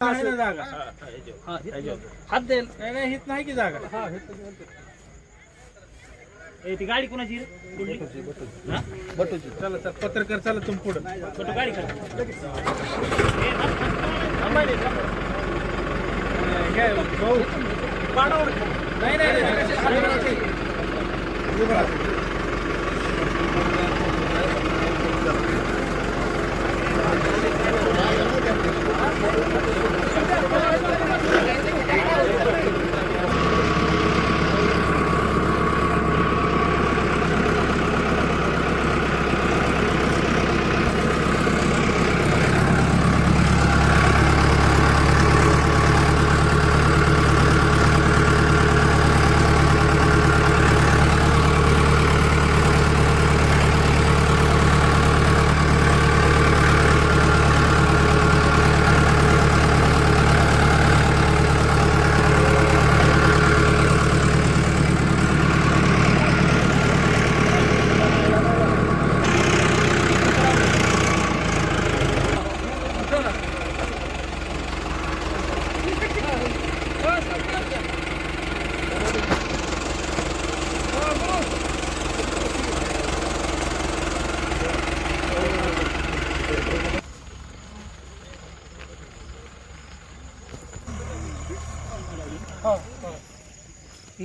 आहे ना जागा हात देईल नाही नाही हित नाही की जागा ए, ती गाडी कोणाची रे? कुठली? हा? चला चला पत्रकार चला तुम्ही पुढं छोटं गाडी कर काय भाऊ नाही नाही नाही, नाही उभं राहा. Thank you.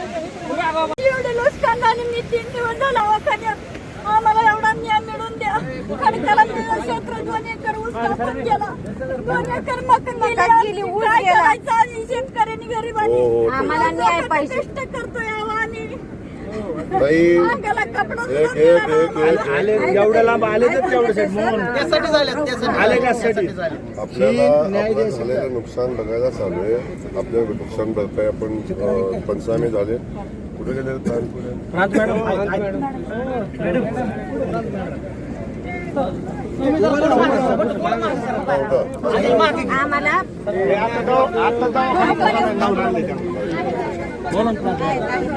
एवढे नुकसान झाले मी तीन दिवस झाला आम्हाला एवढा न्याय मिळून द्या खडकाला मिळून क्षेत्र दोन एकर ऊस कापून गेला दोन एकर मका गेली ऊस करायचं? आणि शेतकऱ्यांनी गरीबांनी आम्हाला न्याय पाहिजे. कष्ट करतोय अहो आम्ही? ताई अंगाला कपडा एक एक एक एक. आले एवढ्या लांब आले तर आपल्याला झालेलं नुकसान बघायला चालू आहे. आपल्या नुकसान भरपाई आपण अं, पंचनामे झाले. कुठे गेले? तानपुरे आम्हाला काय झालं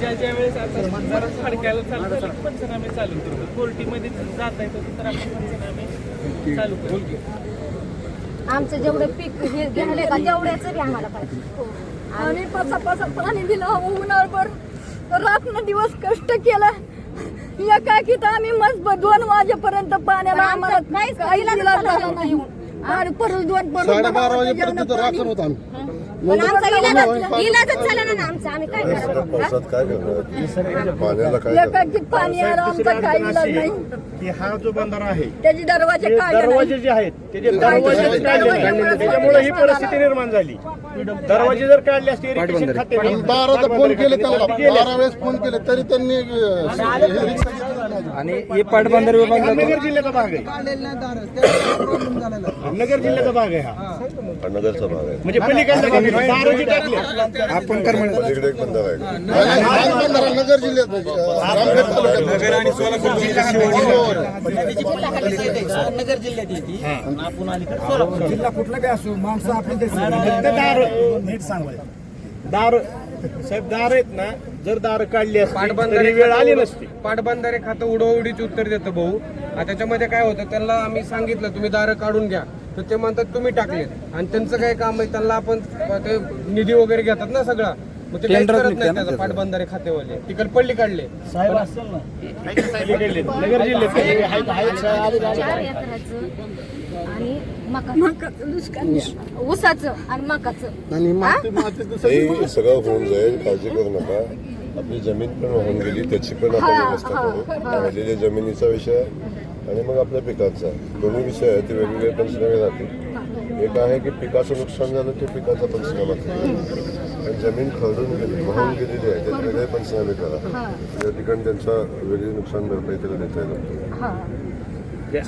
ज्या ज्या वेळेस आता जरा खडकायला चालू झालं की पंचनामे चालू करतो कोर्टीमध्ये जाता येतो तर आपण पंचनामे चालू करू आमचं जेवढं पीक हे घेतले का तेवढ्याच आम्हाला पाहिजे. आम्ही पसा पसा पाणी दिलं उन्हाळभर. रात्र दिवस कष्ट केलं. एका की तर आम्ही मस्त दोन वाजेपर्यंत पाण्याला आम्हाला काही इलाज झाला नाही. आणि परत दोन परत साडेबारा वाजेपर्यंत राखण होता पण आमचा इलाज इलाजच झाला ना आमचा. आम्ही काय सध्या पावसात काय करणार? पाण्याला काय एका करणार? की पाणी आलं आमचा काही इलाज नाही. की हा जो बंधारा आहे त्याची दरवाजे काढले नाही. दरवाजे जे आहेत त्याचे दरवाजे काढले त्याच्यामुळे ही परिस्थिती निर्माण झाली. दरवाजे जर काढले असते irrigation फोन केले त्याला. बारा वेळेस फोन केले तरी त्यांनी अं, हे आणि हे पाटबंधारे विभाग जातो नगर जिल्ह्याचा भाग आहे. नगर जिल्ह्याचा भाग आहे हा. हा. नगरचा भाग आहे. म्हणजे पलीकडचा भाग आहे. टाकली आपण पलीकडे एक बंधारा आहे. नगर जिल्ह्यात नगर आणि सोलापूर नगर जिल्ह्यात येते आणि आपण अलीकडे सोलापूर. जिल्हा कुठला काय असो माणसं आपली दारू. नीट सांगायचं दारू साहेब दार आहेत ना जर दार काढली असती तरी वेळ आली नसती. पाटबंधारे खातं उडवडीच उत्तर देतं भाऊ. आणि त्याच्यामध्ये काय होतं त्यांना आम्ही सांगितलं तुम्ही दारं काढून घ्या. तर ते म्हणतात तुम्ही टाकलेत आणि त्यांचं काय काम आहे त्यांना आपण ते निधी वगैरे घेतात ना सगळा. मग ते काहीच करत नाही ना त्याचं. पाटबंधारे खातेवाले. तिकडे पडली काढले. साहेब असेल ना. नगर जिल्ह्यात चार एकराचं आणि मकाचं ऊसाचं आणि मकाचं. सगळं होऊन जाईल काळजी करू नका. आपली जमीन पण वाहून गेली त्याची पण आपण हा, व्यवस्था हा, करू. हा. राहिलेल्या जमिनीचा विषय आहे आणि मग आपल्या पिकाचा. दोन्ही विषय आहेत ते वेगवेगळे पंचनामे राहतील एक आहे की पिकाचं नुकसान झालं ते पिकाचा पंचनामा करा आणि जमीन खरडून गेली वाहून गेलेली आहे त्याचे वेगळे पंचनामे करा. त्या ठिकाणी त्यांचा वेगळी नुकसान भरपाई त्याला देता येईल. हा.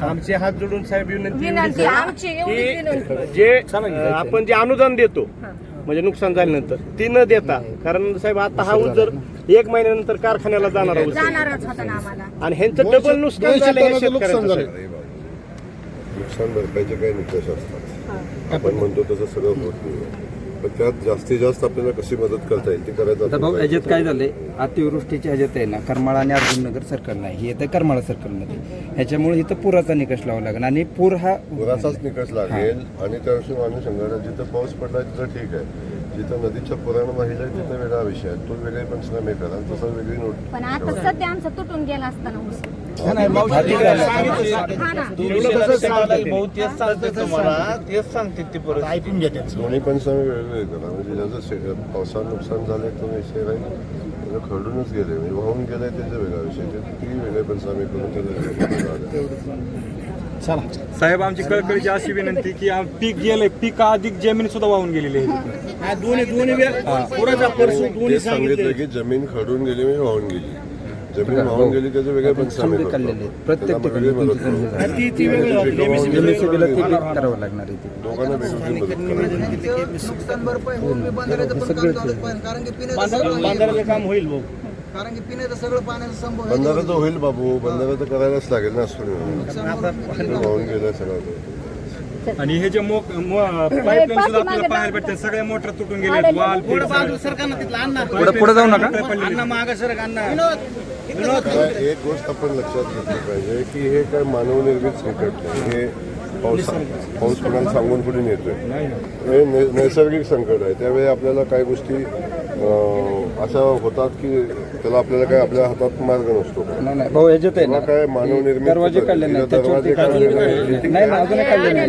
आमचे हात जोडून साहेब विनंती आमची की जे अं, आपण जे अनुदान देतो म्हणजे नुकसान झाल्यानंतर ती न देता कारण साहेब आता हा ऊस जर एक महिन्यानंतर कारखान्याला जाणार ऊस आहे. जाणारच होता ना आम्हाला. आणि ह्यांचं डबल नुकसान झालं हे. अरे बाबा. नुकसान भरपाईचे काही निकष असतात. आपण म्हणतो तसं सगळं होत नाही. पण त्यात जास्तीत जास्त आपल्याला कशी मदत करता येईल ती करायचं आता भाऊ प्रयत्न याच्यात काय. झालंय? अतिवृष्टीच्या ह्याच्यात आहे ना करमाळा आणि अर्जुननगर सर्कल नाही. हे येतं करमाळा सर्कलमध्ये ह्याच्यामुळे इथं पुराचा निकष लावा लागेल. आणि पूर हा पुराचाच निकष लागेल. आणि त्या दिवशी माणूस सांगणार जिथं पाऊस पडला तिथं ठीक आहे. जिथं नदीच्या पुरानं वाहिलं तिथं वेगळा विषय आहे. तो वेगळे पंचनामे करा आणि तसं वेगळी नोट पण आता सध्या आमचा तुटून गेला असताना ऐकून दोन्ही म्हणजे ज्याचं शे- पावसानं नुकसान झालंय तो विषय राहील. त्याचं खरडूनच गेले म्हणजे वाहून गेलाय त्याचा वेगळा विषय. ते वेगळे पंचनामे करून त्याला साहेब आमची कळकळीची अशी विनंती की पीक गेलंय. पीक अधिक जमीन सुद्धा वाहून गेलेली आहे हा, दोन्ही दोन्ही वेळ पुराचा परसू दोन्ही ते सांगितलं. की जमीन खरडून गेली म्हणजे वाहून गेली. जमीन वाहून गेली त्याचे वेगळे समजे करतो. काढलेले प्रत्येक त्याला ठिकाणी वेगळी मदत तुमची करू. समजे ती ती वेगळी झाली. पिकं वाहून गेली, एमएससीबीला ते वेगळी बी करावं लागणार आहे ते. दोघांना वेगवेगळी मदत करा नुकसान भरपाई होऊन बी बंधाऱ्याचं पण काम चालूच पाहिजे. कारण की पिण्याचं सगळं बांधाराचं काम होईल भाऊ. कारण की पिण्याचं सगळं पाण्याचं संभव आहे. बंधारा तर होईल बाबू. तर करायलाच लागेल ना असं वाहून गेलं सगळं. आणि हे जे मोक पाईपलाईन सुद्धा आपल्याला पाहायला भेटते सगळ्या मोटर तुटून गेले वाल पुढं बाजू सरकारनं तिथलं अण्णा. पुढे पुढे जाऊ नका. अण्णा मागं सरक अण्णा. एक गोष्ट आपण लक्षात घेतली पाहिजे की हे काय मानवनिर्मित संकट नाही. हे पाऊस पाऊस कोणाला सांगून पुढे येतोय हे नै- नैसर्गिक संकट आहे. त्यावेळी आपल्याला काही गोष्टी अं, अशा होतात की त्याला आपल्याला काय आपल्या हातात मार्ग नसतो. नाही नाही. भाऊ ह्याच्यात आहे ना. काय मानवनिर्मित दरवाजे काढले नाही दरवाजे त्याच्यावरती काढले नाही. नाही ना अजून काढले नाही